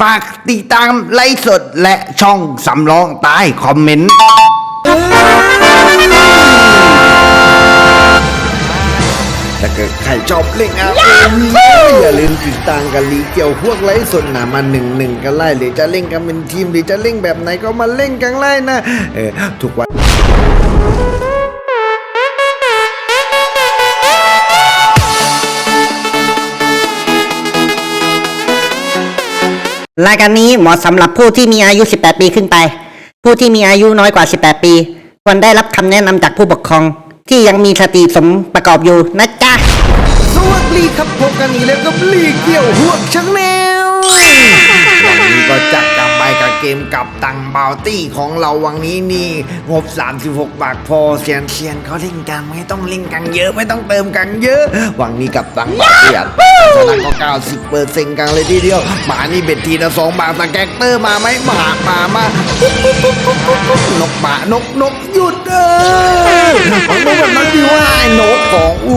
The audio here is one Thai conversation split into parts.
ฝากติดตามไลฟ์สดและช่องสำรองใต้คอมเมนต์ถ้าเกิดใครชอบเล่นอาโอวีอย่าลืมติดตามกันลีเกี่ยวพวกไลฟ์สดนะมาหนึ่งหนึ่งกันไล่หรือจะเล่นกันเป็นทีมหรือจะเล่นแบบไหนก็มาเล่นกันไล่นะเออทุกวัน รายการนี้เหมาะสำหรับผู้ที่มีอายุ 18 ปีขึ้นไป ผู้ที่มีอายุน้อยกว่า 18 ปี ควรได้รับคำแนะนำจากผู้ปกครอง ที่ยังมีสติสมประกอบอยู่นะจ๊ะ สวัสดีครับพบกันอีกแล้วกับลีเกี่ยวพวกชังแนว กับตังบาวตี้ของเราวันนี้นี่งบ 36 บาทพอเซียนเซียนเขาเล่นกันไม่ต้องเล่นกันเยอะไม่ต้องเติมกันเยอะวันนี้กับตังบาวตี้อะชนะก็90เปอร์เซ็นต์กันเลยทีเดียวหมานี่เบ็ดทีละสองบาทสแกกเตอร์มาไหมหมามามาปุ๊บปุ๊บปุ๊บปุ๊บปุ๊บนกหมานกนก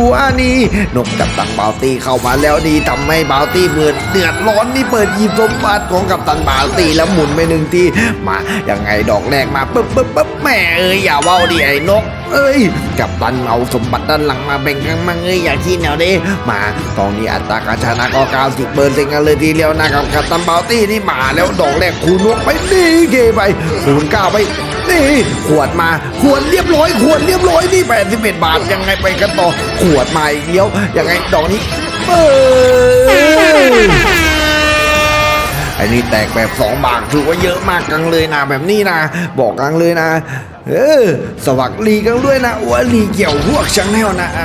องอูอานี่นกกับตังบาวตี้เข้ามาแล้วดีทำให้บาวตี้เมือดเดือดร้อนนี่เปิดหยิบสมบัติของกับตันบาวตี้แล้วหมุนไปหนึ่งทีมายังไงดอกแรกมาปึ๊บปึ๊บปึ๊บแม่เอ้ยอย่าเว้าดิไอ้นก เอ้ย กับตันเอาสมบัติด้านหลังมาแบ่งกันมั่งเอ้ยอย่าขี้เหนียวดิมาตอนนี้อัตราการชนะก็90เปอร์เซ็นต์กันเลยทีเดียวนะครับกับตันเบาวตี้นี่มาแล้วดอกแรกคูณนกไปนี่เกไปคูณเก้าไปนี่ขวดมาขวดเรียบร้อยขวดเรียบร้อยนี่81บเอ็ดบาทยังไงไปกันต่อขวดมาอีกเดียวยังไงดอกนี้เอ้ย ไอ้นี่แตกแบบสองบาทถือว่าเยอะมากกังเลยนะแบบนี้นะ บอกกังเลยนะ เออ สวัสดีกังด้วยนะอ้วนลีเกี่ยวพวกชังแนวนะอ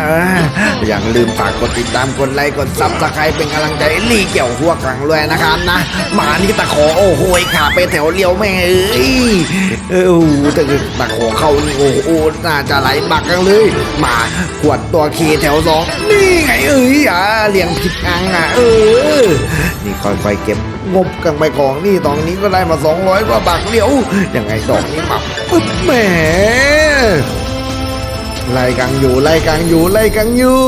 อย่าลืมฝากกดติดตามกดไลค์กดซับสไครป์เป็นกำลังใจลีเกี่ยวพวกกังด้วยนะครับนะหมานี่ตะขอโอ้โหยขาไปแถวเลี้ยวแม่เอ้ยเออแต่ตะขอเข้านี่โอ้โหน่าจะไหลบักกันเลยหมาขวดตัวเคแถวสองนี่ไงเอ้ยอะเลี้ยงผิดอังอะเออนี่ค่อยๆเก็บ งบกันไปของนี่ตอนนี้ก็ได้มา 200กว่าบาทเดียวยังไงดอกนี้มาปึ๊บแหมไล่กังอยู่ไล่กังอยู่ไล่กังอยู่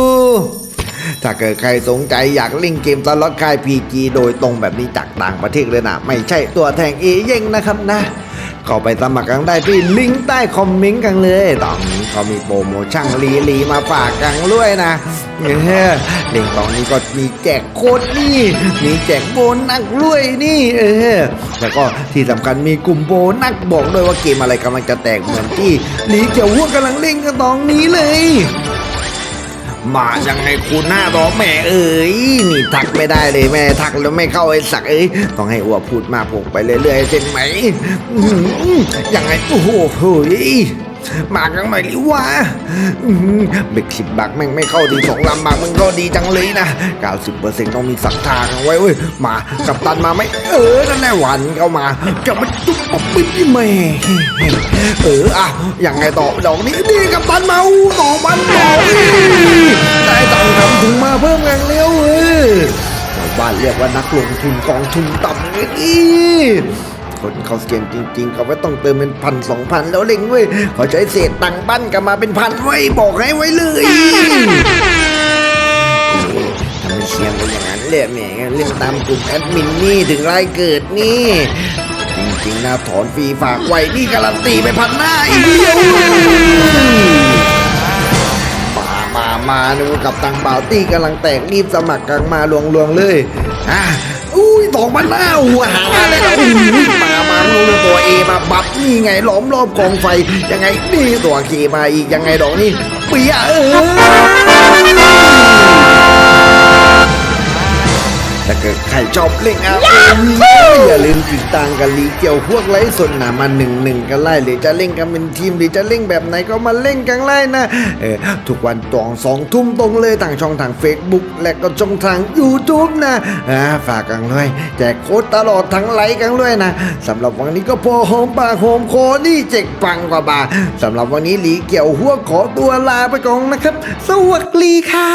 ถ้าเกิดใครสนใจอยากเล่นเกมตลอดค่ายพีจีโดยตรงแบบนี้จากต่างประเทศเลยนะ ไม่ใช่ตัวแทงเอเย่งนะครับนะ เข้าไปสมัครกันได้ที่ลิงก์ใต้คอมเมนต์กันเลยตอนนี้เขามีโปรโมชั่นลีลีมาฝากกันด้วยนะเออลิงก์ตอนนี้ก็มีแจกโค้ดนี่ มีแจกโบนัสด้วยนี่ เออแล้วก็ที่สำคัญมีกลุ่มโบนัสบอกด้วยว่าเกมอะไรกำลังจะแตกเหมือนที่ลีเกียวหัวกำลังเล่นกันตอนนี้เลย มายังไงคุณหน้าบอแม่เอ้ยนี่ทักไม่ได้เลยแม่ทักแล้วไม่เข้าไอ้สักเอ้ยต้องให้อ้วพูดมาผมไปเรื่อยๆเช่นไหมยังไงโอ้โห มากันหน่อยดิวะอื้อหือเบกสิบบาทแม่งไม่เข้าดีสองลำบากมันก็ดีจังเลยนะ90%ต้องมีสักทางเอาไว้เว้ยมากับตันมาไหมเออนั่นแหละหวันเข้ามาจะมาจุ๊บป๊บปิ๊บนี่แม่เอออะยังไงต่อดอกนี้นี่กับตันมาต่อมันต่ออีกได้ตังค์ทำถึงมาเพิ่มกันเร็วเออชาวบ้านเรียกว่านักลงทุนกองทุนต่ำเลยอี คนเขาเสียงจริง ๆ เขาไม่ต้องเติมเป็นพันสองพันแล้วเล็งเว้ยเขาใช้เศษตังค์บ้นกันมาเป็นพันไว้ยบอกให้ไว้เลยทำไมเชียงเป็นอย่างนั้นเลยแหมเล่นตามกลุ่มแอดมินนี่ถึงรายเกิดนี่ จริงๆนะถอนฟรีฝากไว้นี่การันตีไปพันหน้าอีกมามามาดูกับตังเบาตี้กำลังแตกรีบสมัครกันมาลวงลวงๆเลยอะอุ้ยตอกมันหน้าหัวหาเลยนะอุ้ยมามาลงตัวเอมาบับนี่ไงล้อมรอบกองไฟยังไงนี่ตัวเคมาอีกยังไงดอกนี่เปียเออถ้าเกิดใครชอบเล่นอาโอวีอย่าลืม ติดตามกันลีเกี่ยวพวกไลฟ์สดนะมาหนึ่งหนึ่งกันไล่หรือจะเล่นกันเป็นทีมหรือจะเล่นแบบไหนก็มาเล่นกันไล่นะเออทุกวันตองสองทุ่มตรงเลยทางช่องทาง Facebook และก็ช่องทาง YouTube นะอ่าฝากกันด้วยแจกโค้ดตลอดทั้งไลฟ์กันด้วยนะสำหรับวันนี้ก็พอหอมปากหอมคอนี่เจ็กปังกว่าบาสำหรับวันนี้ลีเกี่ยวหัวขอตัวลาไปก่อนนะครับ สวัสดีค่ะ